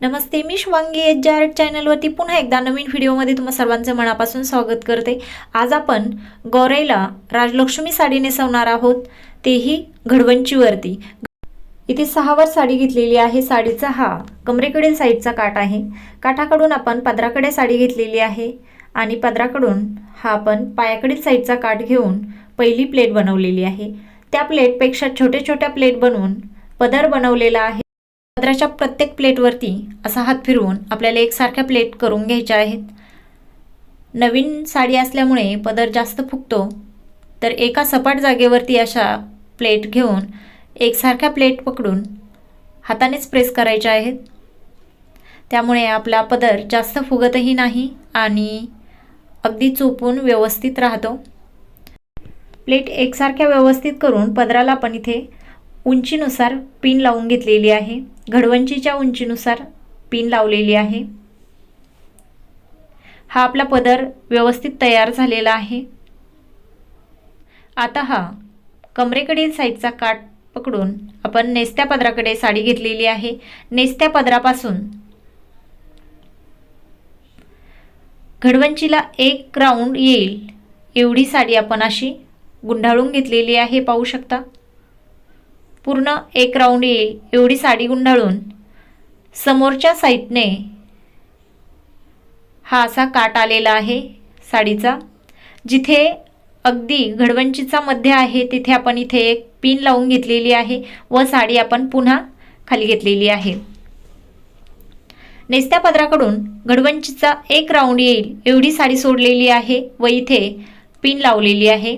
नमस्ते मी श्वांगी H J चॅनलवरती पुन्हा एकदा नवीन व्हिडिओमध्ये तुम्हा सर्वांचं मनापासून स्वागत करते. आज आपण गौराईला राजलक्ष्मी साडी नेसवणार आहोत. तेही घडवंचीवरती. इथे सहावर साडी घेतलेली आहे. साडीचा हा कमरेकडील साईडचा काठ आहे. काठाकडून आपण पदराकडे साडी घेतलेली आहे आणि पदराकडून हा आपण पायाकडील साईडचा काठ घेऊन पहिली प्लेट बनवलेली आहे. त्या प्लेटपेक्षा छोट्या छोट्या प्लेट बनवून पदर बनवलेला आहे. पदराच्या प्रत्येक प्लेटवरती असा हात फिरवून आपल्याला एकसारख्या प्लेट करून घ्यायच्या आहेत. नवीन साडी असल्यामुळे पदर जास्त फुगतो तर एका सपाट जागेवरती अशा प्लेट घेऊन एकसारख्या प्लेट पकडून हातानेच प्रेस करायच्या आहेत. त्यामुळे आपला पदर जास्त फुगतही नाही आणि अगदी चोपून व्यवस्थित राहतो. प्लेट एकसारख्या व्यवस्थित करून पदराला आपण इथे उंचीनुसार पिन लावून घेतलेली आहे. घडवंचीच्या उंचीनुसार पिन लावलेली आहे. हा आपला पदर व्यवस्थित तयार झालेला आहे. आता हा कमरेकडील साईडचा काठ पकडून आपण नेस्त्या पदराकडे साडी घेतलेली आहे. नेस्त्या पदरापासून घडवंचीला एक राऊंड येईल. एवढी साडी आपण अशी गुंडाळून घेतलेली आहे पाहू शकता. पूर्ण एक राऊंड येईल एवढी साडी गुंडाळून समोरच्या साईडने हा असा काट आलेला आहे साडीचा जिथे अगदी घडवंचीचा मध्य आहे तिथे आपण इथे एक पिन लावून घेतलेली आहे व साडी आपण पुन्हा खाली घेतलेली आहे. नेस्त्या पदराकडून घडवंचीचा एक राऊंड येईल एवढी साडी सोडलेली आहे व इथे पिन लावलेली आहे.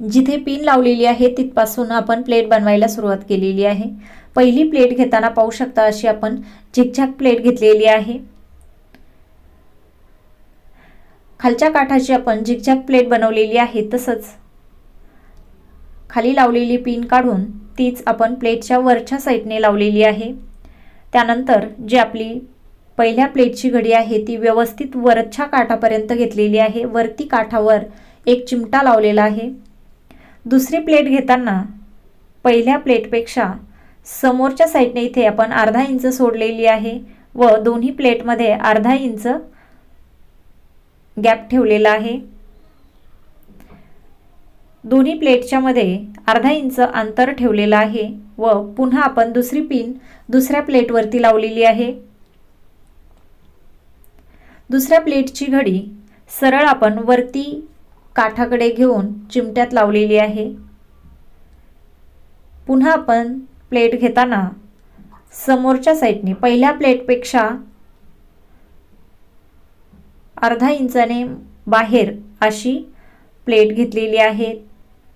जिथे पिन लावलेली आहे तिथपासून आपण प्लेट बनवायला सुरुवात केलेली आहे. पहिली प्लेट घेताना पाहू शकता अशी आपण झिकझॅक प्लेट घेतलेली आहे. खालच्या काठाची आपण झिकझॅक प्लेट बनवलेली आहे तसंच. खाली लावलेली पिन काढून तीच आपण प्लेटच्या वरच्या साईडने लावलेली आहे. त्यानंतर जी आपली पहिल्या प्लेटची घडी आहे ती व्यवस्थित वरच्या काठापर्यंत घेतलेली आहे. वरती काठावर एक चिमटा लावलेला आहे. दुसरी प्लेट घेताना पहिल्या प्लेटपेक्षा समोरच्या साईडने इथे आपण अर्धा इंच सोडलेली आहे व दोन्ही प्लेटमध्ये अर्धा इंच गॅप ठेवलेला आहे. दोन्ही प्लेटच्यामध्ये अर्धा इंच अंतर ठेवलेलं आहे व पुन्हा आपण दुसरी पिन दुसऱ्या प्लेटवरती लावलेली आहे. दुसऱ्या प्लेटची घडी सरळ आपण वरती काठाकडे घेऊन चिमट्यात लावलेली आहे. पुन्हा आपण प्लेट घेताना समोरच्या साईडने पहिल्या प्लेटपेक्षा अर्धा इंचाने बाहेर अशी प्लेट घेतलेली आहे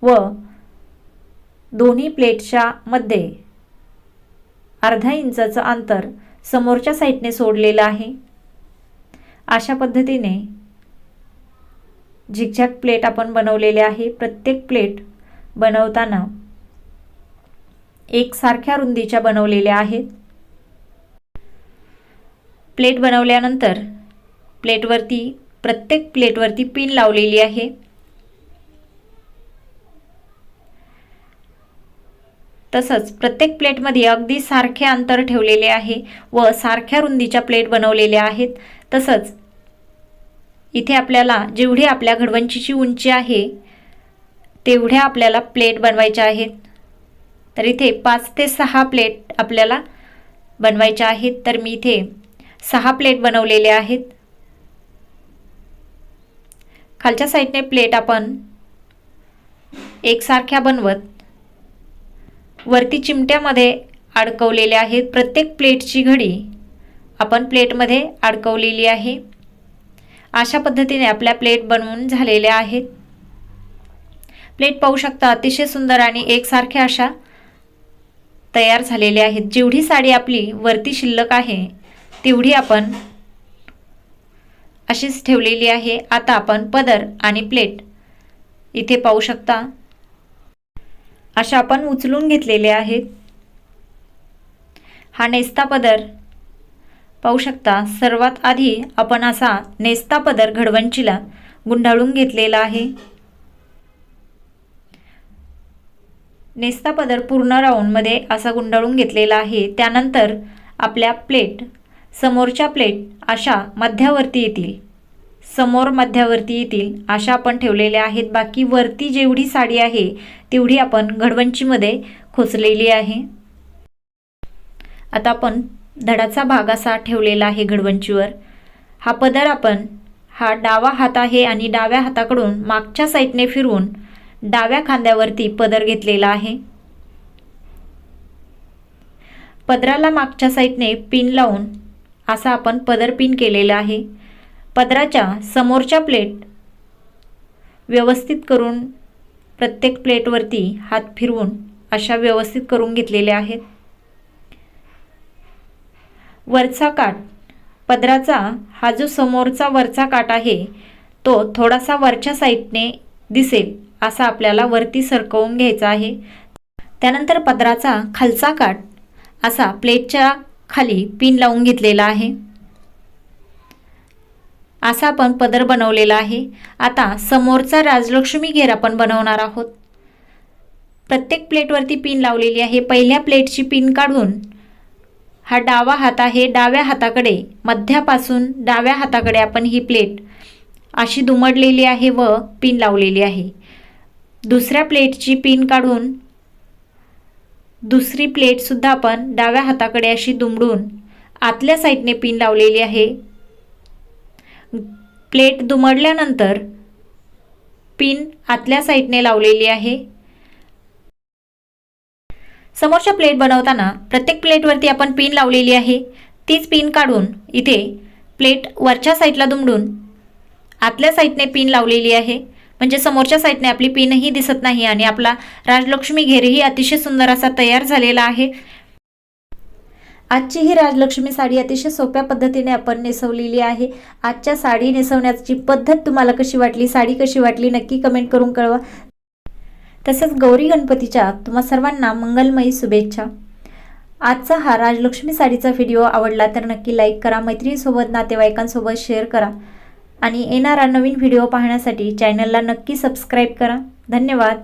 व दोन्ही प्लेटच्या मध्ये अर्धा इंचाचं अंतर समोरच्या साईडने सोडलेलं आहे. अशा पद्धतीने झिकझॅक प्लेट आपण बनवलेले आहे. प्रत्येक प्लेट बनवताना एकसारख्या रुंदीच्या बनवलेल्या आहेत. प्लेट बनवल्यानंतर प्लेटवरती प्रत्येक प्लेटवरती पिन लावलेली आहे. तसंच प्रत्येक प्लेटमध्ये अगदी सारखे अंतर ठेवलेले आहे व सारख्या रुंदीच्या प्लेट बनवलेल्या आहेत. तसंच इथे आपल्याला जेवढी आपल्या घडवंचीची उंची आहे तेवढ्या आपल्याला प्लेट बनवायच्या आहेत. तर इथे पाच ते सहा प्लेट आपल्याला बनवायच्या आहेत. तर मी इथे सहा प्लेट बनवलेले आहेत. खालच्या साईडने प्लेट आपण एकसारख्या बनवत वरती चिमट्यामध्ये अडकवलेल्या आहेत. प्रत्येक प्लेटची घडी आपण प्लेटमध्ये अडकवलेली आहे. अशा पद्धतीने आपल्या प्लेट बनवून झालेल्या आहेत. प्लेट पाहू शकता अतिशय सुंदर आणि एकसारख्या अशा तयार झालेल्या आहेत. जेवढी साडी आपली वरती शिल्लक आहे तेवढी आपण अशीच ठेवलेली आहे. आता आपण पदर आणि प्लेट इथे पाहू शकता. अशा आपण उचलून घेतलेले आहेत. हा नेस्ता पदर पाहू शकता सर्वात आधी आपण असा नेस्ता पदर घडवंचीला गुंडाळून घेतलेला आहे. नेस्ता पदर पूर्ण राऊंडमध्ये असा गुंडाळून घेतलेला आहे. त्यानंतर आपल्या प्लेट समोरच्या प्लेट अशा मध्यावरती येतील. समोर मध्यावरती येतील अशा आपण ठेवलेल्या आहेत. बाकी वरती जेवढी साडी आहे तेवढी आपण घडवंचीमध्ये खोचलेली आहे. आता आपण धडाचा भाग असा ठेवलेला आहे घडवंचीवर. हा पदर आपण हा डावा हात आहे आणि डाव्या हाताकडून मागच्या साईडने फिरवून डाव्या खांद्यावरती पदर घेतलेला आहे. पदराला मागच्या साईडने पिन लावून असा आपण पदर पिन केलेला आहे. पदराच्या समोरच्या प्लेट व्यवस्थित करून प्रत्येक प्लेटवरती हात फिरवून अशा व्यवस्थित करून घेतलेल्या आहेत. वरचा काठ पदराचा हा जो समोरचा वरचा काठ आहे तो थोडासा वरच्या साईडने दिसेल असा आपल्याला वरती सरकवून घ्यायचा आहे. त्यानंतर पदराचा खालचा काठ असा प्लेटच्या खाली पिन लावून घेतलेला आहे. असा आपण पदर बनवलेला आहे. आता समोरचा राजलक्ष्मी घेर आपण बनवणार आहोत. प्रत्येक प्लेटवरती पिन लावलेली आहे. पहिल्या प्लेटची पिन काढून हा डावा हात आहे डाव्या हाताकडे. मध्यापासून डाव्या हाताकडे आपण ही प्लेट अशी दुमडलेली आहे व पिन लावलेली आहे. दुसऱ्या प्लेटची पिन काढून दुसरी प्लेटसुद्धा आपण डाव्या हाताकडे अशी दुमडून आतल्या साईडने पिन लावलेली आहे. प्लेट दुमडल्यानंतर पिन आतल्या साईडने लावलेली आहे. समोरच्या प्लेट बनवताना प्रत्येक प्लेटवरती आपण पिन लावलेली आहे. तीच पिन काढून इथे प्लेट वरच्या साईडला दुमडून आतल्या साईडने पिन लावलेली आहे. म्हणजे समोरच्या साईडने आपली पिनही दिसत नाही आणि आपला राजलक्ष्मी घेरही अतिशय सुंदर असा तयार झालेला आहे. आजची ही राजलक्ष्मी साडी अतिशय सोप्या पद्धतीने आपण नेसवलेली आहे. आजच्या साडी नेसवण्याची पद्धत तुम्हाला कशी वाटली? साडी कशी वाटली? नक्की कमेंट करून कळवा. तसंच गौरी गणपतीच्या तुम्हा सर्वांना मंगलमयी शुभेच्छा. आजचा हा राजलक्ष्मी साडीचा व्हिडिओ आवडला तर नक्की लाईक करा मैत्रिणीसोबत नातेवाईकांसोबत शेअर करा आणि येणारा नवीन व्हिडिओ पाहण्यासाठी चॅनलला नक्की सबस्क्राईब करा. धन्यवाद.